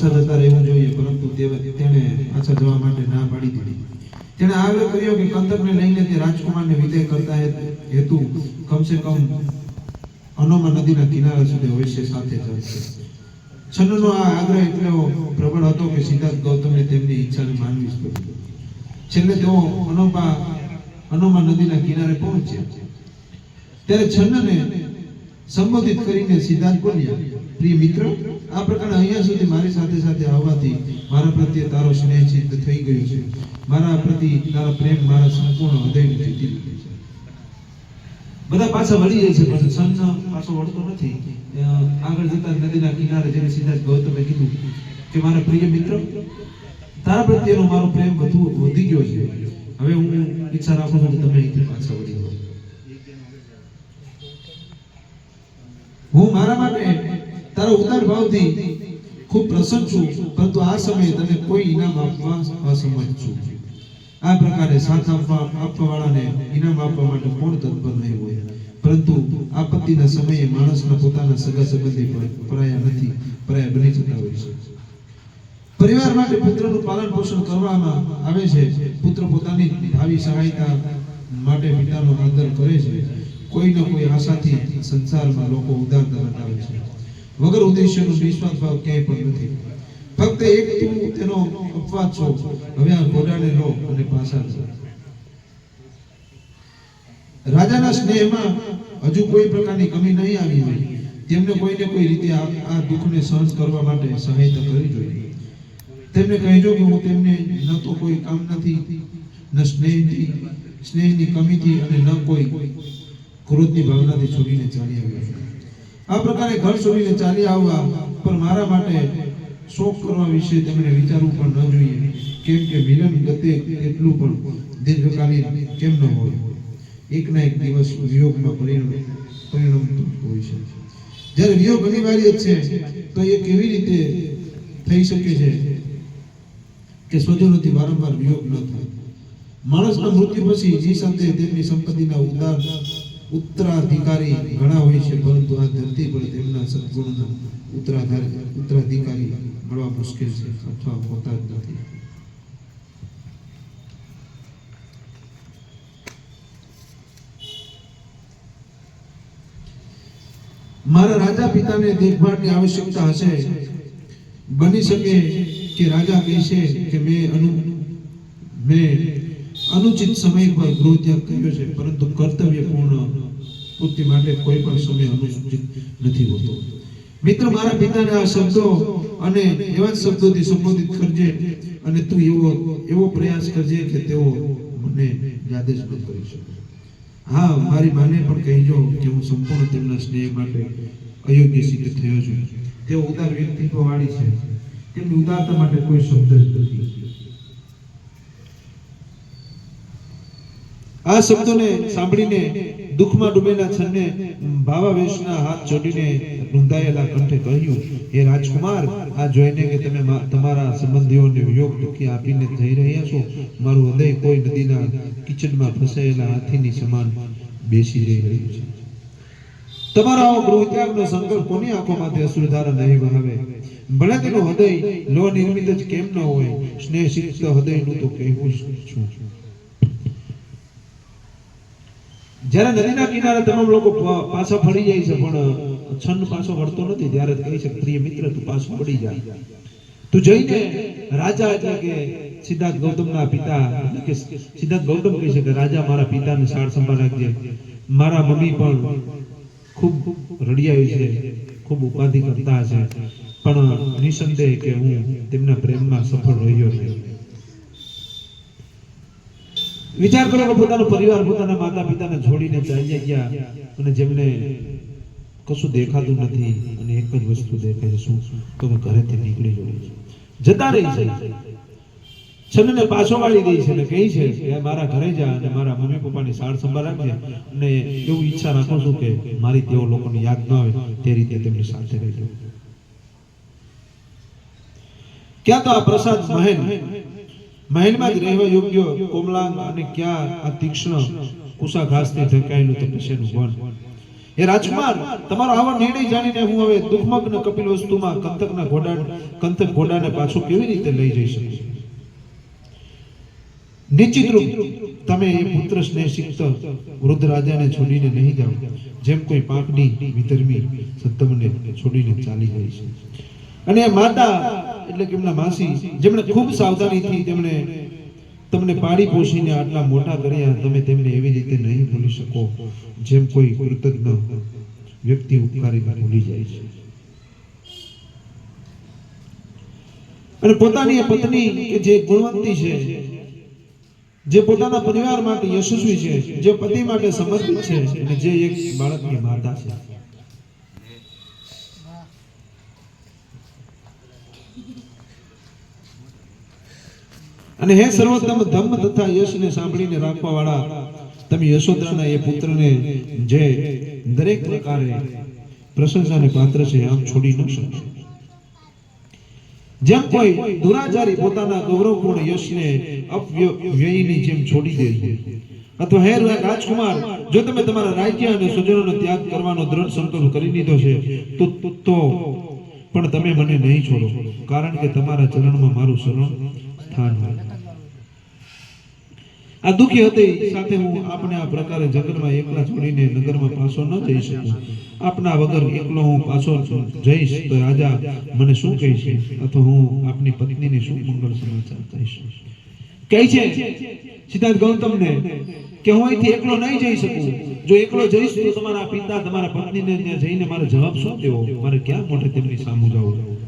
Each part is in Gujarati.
પાછા જતા રહેવું જોઈએ, પરંતુ તેણે પાછા જવા માટે ના પાડી દીધી. તેણે આગ્રહ કર્યો કે કંદકને લઈને તે રાજકુમારને વિદાય કરતા હેતુ કમસે કમ અનોમા નદીના કિનારા સુધી અવશ્ય સાથે ચાલશે છન્નનો આ આગ્રહ એટલો પ્રબળ હતો કે સિદ્ધાર્થ ગૌતમને તેમની ઈચ્છાને માનવી જ છેલ્લે તેઓ અનોમા અનોમા નદીના કિનારે પહોંચ્યા. ત્યારે છન્નને સંબોધિત કરીને સિદ્ધાર્થ બોલ્યા, પ્રિય મિત્ર આ પ્રકારે અહીંયા સુધી મારી સાથે સાથે આવવાથી મારા પ્રત્યે તારો સ્નેહ સિદ્ધ થઈ ગયો છે. મારા પ્રતિ તારો પ્રેમ મારા સંપૂર્ણ હૃદયને જીતી લીધું છે. બધા પાછા વળી જાય છે પણ સન પાછો વળતો નથી. આગળ જતા નદીના કિનારે જઈને સીધા જ ગૌતમે કીધું કે, મારા પ્રિય મિત્ર, તારા પ્રત્યેનો મારો પ્રેમ વધુ વધી ગયો છે. હવે હું ઈચ્છા રાખું છું કે તમે અહીંથી પાછા વળી જાઓ. હું મારા માટે તારા ઉદાર ભાવથી ખૂબ પ્રસન્ન છું, પરંતુ આ સમયે તમે કોઈ ઇનામ આપવા અસમર્થ છું. આ પ્રકારે સાથ આપવા, આપવાવાળાને ઇનામ આપવા માટે કોણ તત્પર નહીં હોય. પરંતુ આપત્તિના સમયે માણસના પોતાના સગા સંબંધી પણ પરાયા નથી, પરાયા બની જતા હોય છે. પરિવાર માટે પુત્રનું પાલન પોષણ કરવામાં આવે છે. પુત્ર પોતાની ભાવિ સહાયતા માટે પિતાનો આદર કરે છે. કોઈ ન કોઈ આશાથી સંસારમાં લોકો ઉદાર ધરાવે છે. વગર ઉદ્દેશ્યનો નિસ્વાર્થ ભાવ ક્યાંય પણ નથી. ફક્ત એક તું તેનો અપવાદ છો. હવે આ ઘોડાને લો અને પાછા. રાજાના સ્નેહમાં હજુ કોઈ પ્રકારની કમી નહીં આવી હોય. તેમને કોઈને કોઈ રીતે આ દુઃખને સહન કરવા માટે સહાયતા કરવી જોઈએ. તેમને કહેજો કે હું તેમને ન તો કોઈ કામ નથી, ન સ્નેહથી, સ્નેહની કમીથી અને ન કોઈ ક્રોધની ભાવનાથી છોડીને ચાલી આવ્યો છું. આ પ્રકારે ઘર છોડીને ચાલી આવવા પણ મારા માટે શોક કરવા વિશે તેમણે વિચારવું પણ ન જોઈએ. કેમ કે મિલન ગતે એટલું પણ દીર્ઘકાલીન કેમ ન હોય? એક ના એક દિવસ વિયોગમાં પરિણમ પરિણમતું હોય છે. જ્યારે વિયોગ અનિવાર્ય છે, તો એ કેવી રીતે થઈ શકે છે કે સ્વજનોથી વારંવાર વિયોગ ન થાય? માણસના મૃત્યુ પછી નિસંદેહ તેમની સંપત્તિના ઉદાર ઉત્તરાધિકારી ઘણા હોય છે, પરંતુ આ ધરતી પર તેમના સદગુણના ઉત્તરાધાર, ઉત્તરાધિકારી મળવા મુશ્કેલ છે, અથવા હોતા જ નથી. મારા રાજા પિતાને દેખભાળની આવશ્યકતા હશે. બની શકે કે રાજા કહેશે કે મેં અનુ, મેં અનુચિત સમય પર ગૃહ ત્યાગ કર્યો છે, પરંતુ કર્તવ્ય પૂર્ણ પૂર્તિ માટે કોઈ પણ સમય અનુચિત નથી હોતો. મિત્ર, મારા પિતાને આ શબ્દો અને એવા જ શબ્દોથી સંબોધિત કરજે અને તું એવો એવો પ્રયાસ કરજે કે તેઓ મને યાદ ન કરી શકે. હા, મારી માને પણ કહેજો કે હું સંપૂર્ણ તેમના સ્નેહ માટે અયોગ્ય સિદ્ધ થયો છું. તેઓ ઉદાર વ્યક્તિત્વવાળી છે. તેમની ઉદારતા માટે કોઈ શબ્દ જ નથી. આ શબ્દોને સાંભળીને દુઃખમાં ડૂબેલા છન્ને ભાવાવેશના હાથ જોડીને રૂંધાયેલા કંઠે કહ્યું, હે રાજકુમાર, આ જોઈને કે તમે તમારા સંબંધીઓને યોગ દુઃખી આપીને થઈ રહ્યા છો, મારું હૃદય કોઈ નદીના કિચડમાં ફસાયેલા હાથીની સમાન બેસી રહી રહ્યું છે. તમારો આવો ગૃહત્યાગનો સંકલ્પ કોની આંખોમાંથી અશ્રુધારા નહીં વહાવે? ભલે તેનું હૃદય લો નિર્મિત જ કેમ ન હોય સ્નેહ સિક્ત હૃદયનું તો કહેવું છું. જ્યારે નદીના કિનારે તમામ લોકો પાછા ફરી જાય છે, પણ છન્ન પાછો વળતો નથી, ત્યારે કહે છે પ્રિય મિત્ર, તું પાછો પડી જાય તું જઈને રાજા એટલે કે સિદ્ધાર્થ ગૌતમના પિતા કે સિદ્ધાર્થ ગૌતમ કહે છે કે, રાજા મારા પિતાને સાર સંભાળ રાખજે. મારા મમ્મી પણ ખૂબ રડિયા છે, ખૂબ ઉપાધિ કરતા છે પણ નિસંદેહ કે હું તેમના પ્રેમમાં સફળ રહ્યો નહીં. વિચાર કરો કે પોતાનો પરિવાર, પોતાના માતા પિતાને છોડીને ચાલ્યા ગયા અને જેમને કશું દેખાતું નથી અને એક જ વસ્તુ દેખાય શું? તો હું ઘરેથી નીકળી જોડે જતા રહી છે. છન્નને પાછો વાળી દે છે ને કહે છે કે મારા ઘરે જા અને મારા મમ્મી પપ્પાની સાર સંભાળ રાખજે અને એવું ઈચ્છા રાખું છું કે મારી તેઓ લોકોને યાદ ન આવે, તે રીતે તેમની સાથે રહેજો. ક્યાં તો આ પ્રસાદ મહેલ મહેલમાં જ રહેવા યોગ્ય કોમલાંગ અને ક્યાં આ તીક્ષ્ણ કુશાઘાસથી ઢંકાયેલું તપસ્યાનું વન હે રાજકુમાર, તમારો આવા નિર્ણય જાણીને હું હવે દુઃખમગ્ન કપિલ વસ્તુમાં કંતકના ઘોડા કંતક ઘોડાને પાછો કેવી રીતે લઈ જઈ શકું? નિશ્ચિત રૂપ તમે એ પુત્ર સ્નેહસિક્ત વૃદ્ધ રાજાને છોડીને નહીં જાઓ, જેમ કોઈ પાંખડી વિધર્મી સત્તમને છોડીને ચાલી ગઈ છે. અને માતા એટલે કે એમના માસી, જેમણે ખૂબ સાવધાનીથી તેમણે તમને પાડી પોષીને આટલા મોટા કર્યા, તમે તેમને એવી રીતે નહીં ભૂલી શકો, જેમ કોઈ કૃતજ્ઞ વ્યક્તિ ઉપકારી ભૂલી જાય છે. અને પોતાની પત્ની કે જે ગુણવંતી છે, જે પોતાના પરિવાર માટે યશસ્વી છે, જે પતિ માટે સમર્પિત છે, અને જે એક બાળકની માતા છે. અને હે સર્વોત્તમ, ધમ્મ તથા યશને સાંભળીને રાખવા વાળા તમે યશોદરાના એ પુત્રને જે દરેક પ્રકારે પ્રશંસાને પાત્ર છે, આમ છોડી ન શકે જેમ કોઈ દુરાચારી પોતાના ગૌરવપૂર્ણ યશને અપવ્યયની જેમ છોડી દે અથવા હે રાજકુમાર, જો તમે તમારા રાજ્ય અને સ્વજનોનો ત્યાગ કરવાનો દ્રઢ સંકલ્પ કરી લીધો છે તો તો પણ તમે મને નહીં છોડો, કારણ કે તમારા ચરણમાં મારું શરણ સ્થાન આ દુઃખી હતી, સાથે હું આપને આ પ્રકારે જંગલમાં એકલા છોડીને નગરમાં પાછો ન જઈ શકું. આપના વગર એકલો હું પાછો જઈશ તો રાજા મને શું કહેશે? અથવા હું આપની પત્નીને શું મંગળ સમાચાર કહીશ? કહે છે, સિદ્ધાર્થ ગૌતમને કે હું અહીંથી એકલો નહીં જઈ શકું. જો એકલો જઈશ તો તમારા પિતા, તમારા પત્નીને જઈને મારે જવાબ શું દેવો? મારે ક્યાં મોઢે તેમની સામું જવું?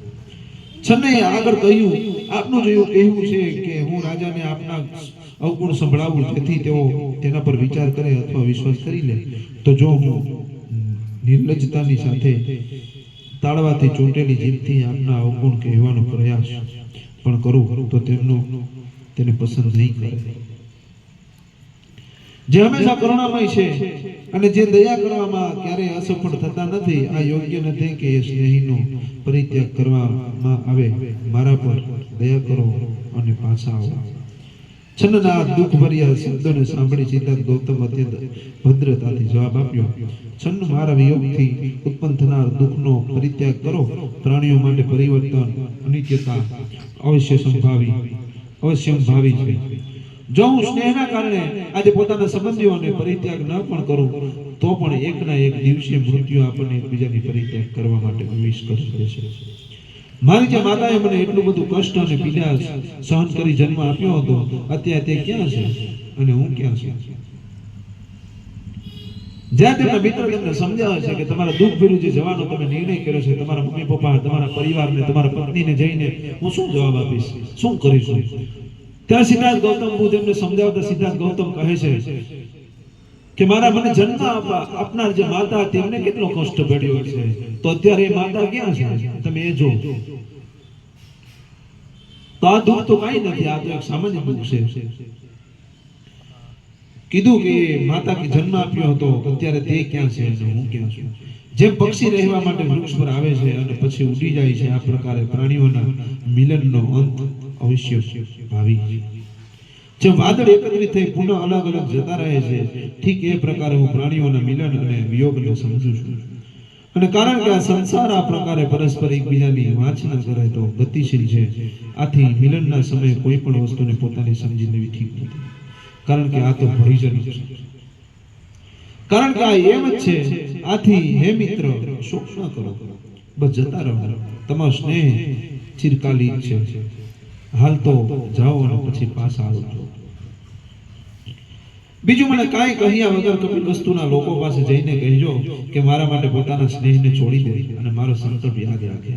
છન્ને આગળ કહ્યું, આપનું જોયું કહેવું છે કે હું રાજાને આપના અવગુણ સંભળાવું, જેથી તેઓ તેના પર વિચાર કરે અથવા વિશ્વાસ કરી લે. તો જો હું નિર્લજ્જતાની સાથે તાળવાથી ચોંટેલી જીભથી આપના અવગુણ કહેવાનો પ્રયાસ પણ કરું, તો તેમનો તેને પસંદ નહીં કરે. જે હંમેશા કરુણામય છે અને જે દયા કરવામાં ક્યારેય અસફળ થતા નથી, આ યોગ્ય નથી કે એ સ્નેહીનો પરિત્યાગ કરવામાં આવે. મારા પર દયા કરો અને પાછા આવો. છન્નના દુઃખ ભર્યા શબ્દોને સાંભળી ચિંતા ગૌતમ અત્યંત ભદ્રતાથી જવાબ આપ્યો, છન્ન, મારા વિયોગથી ઉત્પન્ન થનાર દુઃખનો પરિત્યાગ કરો. પ્રાણીઓ માટે પરિવર્તન, અનિત્યતા, અવશ્ય સંભાવી, અવશ્ય ભાવી છે. જો હું સ્નેહના કારણે આજે પોતાના સંબંધીઓને પરિત્યાગ ન પણ કરું, તો પણ એકના એક દિવસે મૃત્યુ આપણને એકબીજાની પરિત્યાગ કરવા માટે પ્રવેશ કરી દેશે મારી જે માતાએ મને એટલું બધું કષ્ટ અને પીડા સહન કરી જન્મ આપ્યો હતો, અત્યારે તે ક્યાં છે અને હું ક્યાં છું? જ્યાં તેમના મિત્ર તેમને સમજાવે છે કે તમારા દુઃખ ભેરું જે જવાનો તમે નિર્ણય કર્યો છે, તમારા મમ્મી પપ્પા, તમારા પરિવારને, તમારા પત્નીને જઈને હું શું જવાબ આપીશ? શું કરીશું ત્યાં સિદ્ધાર્થ ગૌતમ બુદ્ધ એમને સમજાવતા સિદ્ધાર્થ ગૌતમ કહે છે કે મારા મને જન્મ આપનાર જે માતા તેમને કેટલો કષ્ટ પડ્યો છે? તો અત્યારે એ માતા ક્યાં છે? તમે એ જો તો આ દુઃખ તો કઈ નથી, આ તો એક સામાન્ય દુઃખ છે. કીધું કે માતા કે જન્મ આપ્યો હતો અત્યારે તે ક્યાં છે હું ક્યાં છું? જેમ પક્ષી રહેવા માટે વૃક્ષ પર આવે છે અને પછી ઉડી જાય છે, આ પ્રકારે પ્રાણીઓના મિલનનો અંત. અવશ્ય ભાવી. જે વાદળ એકત્રિત થઈ પુનઃ અલગ અલગ જતા રહે છે, ઠીક એ પ્રકારે હું પ્રાણીઓના મિલન અને વિયોગને સમજુ છું. અને કારણ કે આ સંસાર આ પ્રકારે પરસ્પર એકબીજાની વાંચના કરે તો ગતિશીલ છે. આથી મિલનના સમયે કોઈ પણ વસ્તુને પોતાની સમજી લેવી ઠીક નથી. કારણ કે આ તો ભયજનક છે. કારણ કે આ એમ જ છે, આથી હે મિત્ર, શોક ન કરો. બસ જતા રહો. તમારો સ્નેહ ચિરકાલિક છે. હાલ તો જાઓ અને પછી પાછા આવજો બીજું મને કાંઈ કહ્યા વગર કપિલ વસ્તુના લોકો પાસે જઈને કહેજો કે મારા માટે પોતાના સ્નેહને છોડી દે અને મારો સંકલ્પ યાદ રાખે.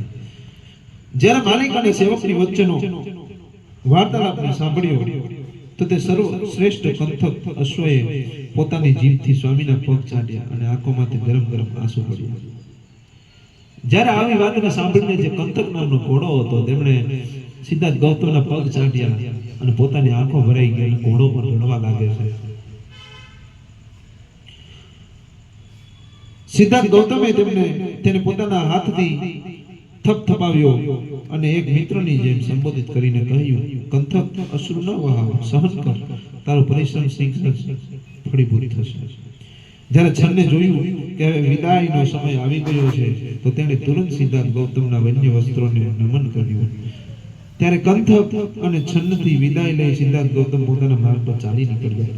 જ્યારે માલિક અને સેવકની વચ્ચેનો વાર્તાલાપને સાંભળ્યો, તો તે સર્વ શ્રેષ્ઠ કંથક અશ્વએ પોતાની જીભથી સ્વામીના પગ ચાટ્યા અને આંખોમાંથી ગરમ ગરમ આંસુ પડ્યા. જ્યારે આવી વાતને સાંભળીને જે કંથક નામનો ઘોડો હતો, તેમણે સીધા જ ગૌતમના પગ ચાંટ્યા અને પોતાની આંખો ભરાઈ ગઈ અને ઘોડો પર દોડવા લાગે છે. સિદ્ધાર્થ ગૌતમે તેમને તેને પોતાના હાથથી થપથપાવ્યો અને એક મિત્રની જેમ સંબોધિત કરીને કહ્યું, કંથક અશ્રુ ન વહાવ, સહન કર, તારો પરિશ્રમ શીઘ્ર ફળીભૂત થશે. જ્યારે છન્ને જોયું કે વિદાયનો સમય આવી ગયો છે, તો તેણે તુરંત સિદ્ધાર્થ ગૌતમના વન્ય વસ્ત્રોને નમન કર્યું. ત્યારે કંથક અને છન્નથી વિદાય લઈ સિદ્ધાર્થ ગૌતમ પોતાના માર્ગ પર ચાલી નીકળ્યા.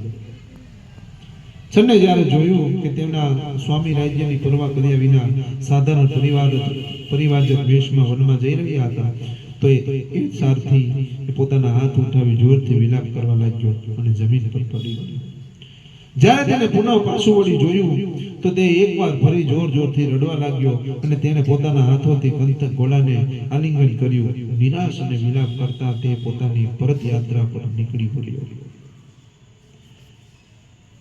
છન્ને જ્યારે જોયું કે તેમના સ્વામી રાજ્યની પરવા કર્યા વિના સાધારણ પરિવાર પરિવારજક વેશમાં વનમાં જઈ રહ્યા હતા, તો એ સારથી પોતાના હાથ ઉઠાવી જોરથી વિલાપ કરવા લાગ્યો અને જમીન પર પડી ગયો. જ્યારે તેને પુનઃ પાછું વળી જોયું, તો તે એકવાર ફરી જોર જોરથી રડવા લાગ્યો અને તેણે પોતાના હાથોથી કંતક ઘોડાને આલિંગન કર્યું. નિરાશ અને વિલાપ કરતા તે પોતાની પરત યાત્રા પર નીકળી પડ્યો.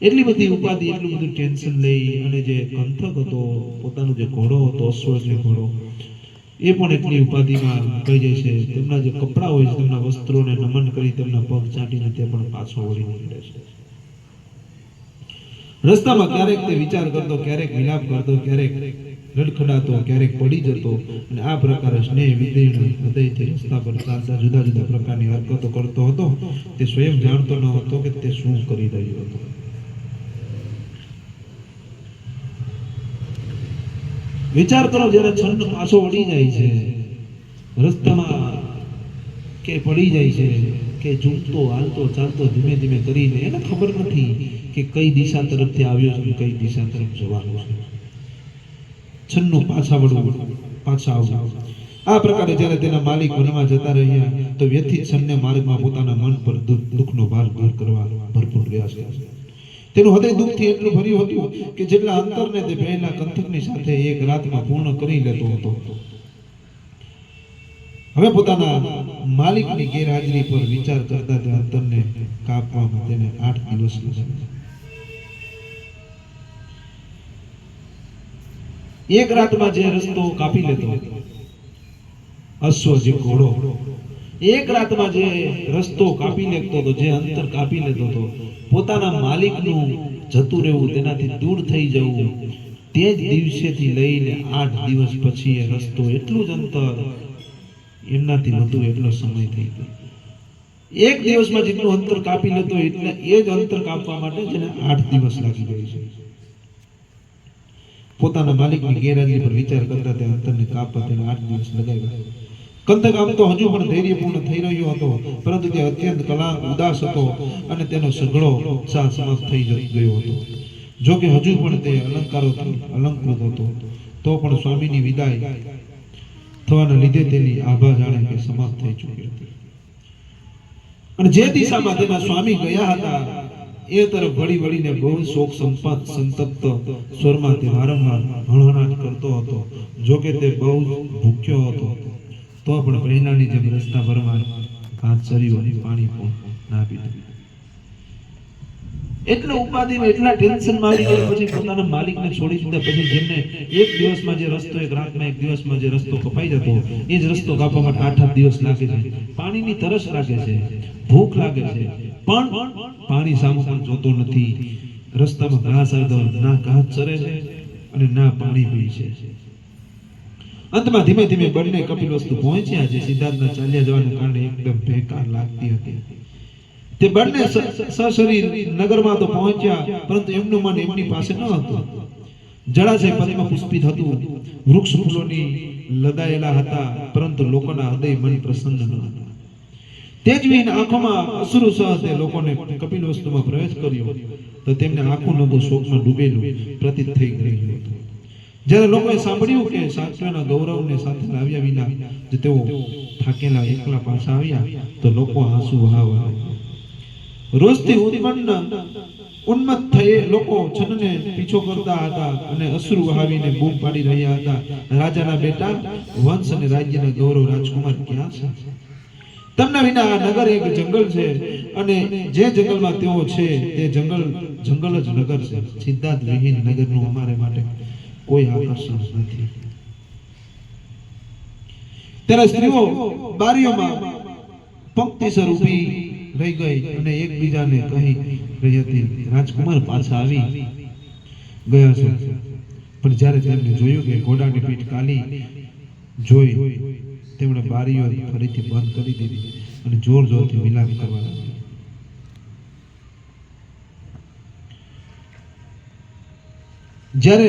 એટલી બધી ઉપાધિ, એટલું બધું ટેન્શન લઈ અને જે કંથક હતો, પોતાનો જે ઘોડો હતો અશ્વ જે ઘોડો, એ પણ એટલી ઉપાધિમાં કહી જાય છે. તેમના જે કપડાં હોય છે, તેમના વસ્ત્રોને નમન કરી તેમના પગ ચાટીને તે પણ પાછો વળી નીકળે છે. રસ્તામાં ક્યારેક તે વિચાર કરતો, ક્યારેક વિલાપ કરતો, ક્યારેક રડખડાતો, ક્યારેક પડી જતો અને આ પ્રકારે સ્નેહ વિધેયનો હૃદયથી રસ્તા પર ચાલતા જુદા જુદા પ્રકારની હરકતો કરતો હતો. તે સ્વયં જાણતો ન હતો કે તે શું કરી રહ્યો હતો. વિચાર કરો જ્યારે છંદ પાછો વળી જાય છે, રસ્તામાં કે પડી જાય છે કે ઝૂમતો, હાલતો, ચાલતો, ધીમે ધીમે કરીને એને ખબર નથી કે કઈ દિશા તરફથી આવ્યો છે કઈ દિશા તરફ જવાનું છે. છન્નું પાછા વળવું, પાછા આવવું. આ પ્રકારે જ્યારે તેના માલિક વનમાં જતા રહ્યા, તો વ્યથિત છન્ને માર્ગમાં પોતાના મન પર દુઃખ દુઃખનો ભાર દૂર કરવા ભરપૂર પ્રયાસ કર્યા. તેનું હૃદય દુઃખથી એટલું ભર્યું હતું કે જેટલા અંતરને તે પહેલા કંથકની સાથે એક રાતમાં પૂર્ણ કરી લેતો હતો. હવે પોતાના માલિકની ગેરહાજરી પર વિચાર કરતા તે અંતરને કાપવામાં તેને આઠ દિવસ એક રાતમાં જે રસ્તો કાપી લેતો અશ્વ જે ઘોડો. એક રાતમાં જે રસ્તો કાપી લેતો હતો જે અંતર કાપી લેતો હતો પોતાના માલિકનું જતું રહેવું, તેનાથી દૂર થઈ જવું, તે જ દિવસેથી લઈને આઠ દિવસ પછી એ રસ્તો એટલું જ અંતર એમનાથી વધુ એટલો સમય થઈ ગયો. એક દિવસમાં જેટલું અંતર કાપી લેતો એટલે એ જ અંતર કાપવા માટે જેને આઠ દિવસ લાગી ગઈ છે. પોતાના માલિકની ગેરહાજરી પર વિચાર કરતા તે અંતરને કાપવા તેને આઠ દિવસ લગાવ્યા. કંદક આમ તો હજુ પણ ધૈર્યપૂર્ણ થઈ રહ્યો હતો, પરંતુ તે અત્યંત કલા ઉદાસ હતો અને તેનો સઘળો ઉત્સાહ સમાપ્ત થઈ ગયો હતો. જો કે હજુ પણ તે અલંકારો અલંકૃત હતો, તો પણ સ્વામીની વિદાય થવાના લીધે તેની આભા જાણે કે સમાપ્ત થઈ ચૂકી હતી. અને જે દિશામાં તેના સ્વામી ગયા હતા, એ તરફ વળી વળીને બહુ શોક સંપાત સંતપ્ત સ્વરમાં તે વારંવાર હણહણાટ કરતો હતો. જો કે તે બહુ ભૂખ્યો હતો. તો પણ પહેલાની જેમ રસ્તા ભરવા હાથ શરીર પાણી પણ ના પીધું. એટલે ઉપાધિમાં એટલા ટેન્શનમાં આવી ગયા પછી પોતાના માલિકને છોડી દીધા પછી જેમને એક દિવસમાં જે રસ્તો, એક રાતમાં એક દિવસમાં જે રસ્તો કપાઈ જતો, એ જ રસ્તો કાપવા માટે આઠ આઠ દિવસ લાગે છે. પાણીની તરસ લાગે છે. ભૂખ લાગે છે. પણ પાણી સામે પણ જોતો નથી. રસ્તામાં ઘાસ આવતો ના ઘાસ ચરે છે અને ના પાણી પી છે. અંતમાં ધીમે ધીમે બંને કપિલ વસ્તુ પહોંચ્યા જે સિદ્ધાર્થના ચાલ્યા જવાનું કારણે એકદમ બેકાર લાગતી હતી. તે બંને સશરીર નગરમાં તો પહોંચ્યા, પરંતુ એમનું મન એમની પાસે ન હતું. જળાશય પદ્મ પુષ્પિત હતું. વૃક્ષ ફૂલોની લદાયેલા હતા, પરંતુ લોકોના હૃદય મન પ્રસન્ન ન હતા. તેજવીન આંખોમાં અશ્રુ સહતે લોકોને કપિલ વસ્તુમાં પ્રવેશ કર્યો. તો તેમને આખું નબું શોકમાં ડૂબેલું પ્રતીત થઈ ગયું હતું. જ્યારે લોકોએ સાંભળ્યું કે સાત્વના ગૌરવને સાથે લાવ્યા વિના જ તેઓ થાકેલા એકલા પાછા આવ્યા, તો લોકો આંસુ વહાવા લાગ્યા. રોષથી ઉત્પન્ન ઉન્મત થયે લોકો છનને પીછો કરતા હતા અને અશ્રુ વહાવીને બૂમ પાડી રહ્યા હતા. રાજાના બેટા, વંશ અને રાજ્યના ગૌરવ રાજકુમાર ક્યાં છે? તેમના વિના આ નગર એક જંગલ છે અને જે જંગલમાં તેઓ છે, તે જંગલ જંગલ જ નગર છે. સિદ્ધાર્થ વિહીન નગરનું અમારે માટે કોઈ આકર્ષણ નથી. ત્યારે સ્ત્રીઓ બારીઓમાં પંક્તિસર ઊભી રહી ગઈ અને એકબીજાને કહી રહી હતી રાજકુમાર પાછા આવી ગયા છે. પણ જ્યારે તેમને જોયું કે ઘોડાની પીઠ કાલી જોઈ, તેમણે બારીઓ ફરીથી બંધ કરી દીધી અને જોર જોરથી વિલાપ કરવા લાગ્યા. જ્યારે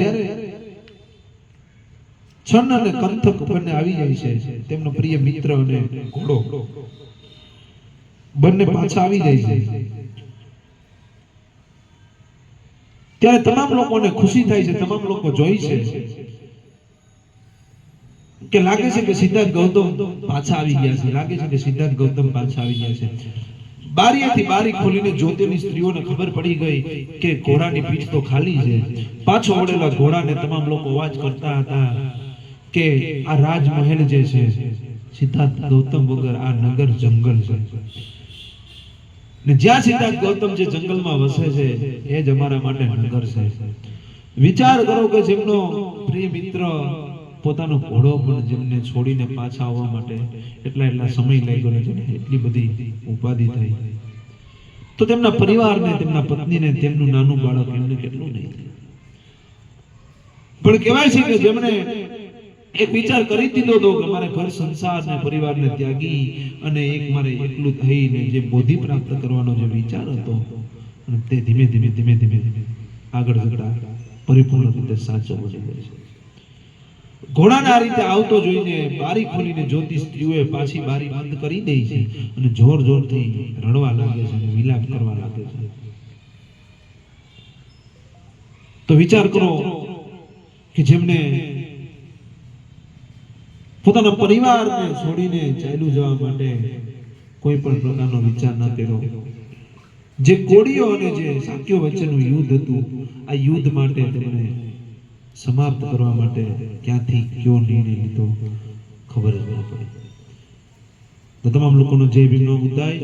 છન અને કંથક બંને આવી જાય છે, તેમનો પ્રિય મિત્ર અને ઘોડો બંને પાછા આવી જાય છે. ત્યારે તમામ લોકોને ખુશી થાય છે, તમામ લોકો જોઈ છે કે લાગે છે કે સિદ્ધાર્થ ગૌતમ પાછા આવી ગયા છે, લાગે છે કે સિદ્ધાર્થ ગૌતમ પાછા આવી ગયા છે. બારીએથી બારી ખોલીને જોતેલી સ્ત્રીઓને ખબર પડી ગઈ કે ઘોડાની પીઠ તો ખાલી છે. પાછો વળેલા ઘોડાને તમામ લોકો અવાજ કરતા હતા કે આ રાજમહેલ જે છે, સિદ્ધાર્થ ગૌતમ વગર આ નગર જંગલ છે. ને જ્યાં સિદ્ધાર્થ ગૌતમ જે જંગલમાં વસે છે, એ જ અમારા માટે નગર છે. વિચાર કરો કે જેમનો પ્રિય મિત્ર પોતાનો ઘોડો પણ જેમને છોડીને પાછા આવવા માટે એટલા એટલા સમય લાગ્યો ને જેને એટલી બધી ઉપાધિ થઈ. તો તેમના પરિવારને, તેમના પત્નીને, તેમનું નાનું બાળક એમને કેટલું નહીં પણ કહેવાય છે કે જેમણે એક વિચાર કરી દીધો હતો કે મારે ઘર સંસાર ને પરિવારને ત્યાગી અને એક મારે એકલું થઈને જે બોધિ પ્રાપ્ત કરવાનો જે વિચાર હતો, અને તે ધીમે ધીમે ધીમે ધીમે ધીમે આગળ જતા પરિપૂર્ણ રીતે સાચો બની ગયો છે. ઘોડાને રીતે આવતો જોઈને બારી ખોલીને જોતી સ્ત્રીઓએ પાછી બારી બંધ કરી દે છે અને જોર જોરથી રડવા લાગે છે અને વિલાપ કરવા લાગે છે. તો વિચાર કરો કે જેમને પોતાના પરિવારને છોડીને ચાલ્યું જવા માટે કોઈ પણ પ્રકારનો વિચાર ન કર્યો. જે કોડીઓ અને જે સાક્યો વચ્ચેનું યુદ્ધ હતું, આ યુદ્ધ માટે તેમણે સમાપ્ત કરવા માટે ક્યાંથી કયો નિર્ણય લીધો ખબર જ ન પડી. તો તમામ લોકોનો જય ભીમનો ઉદાય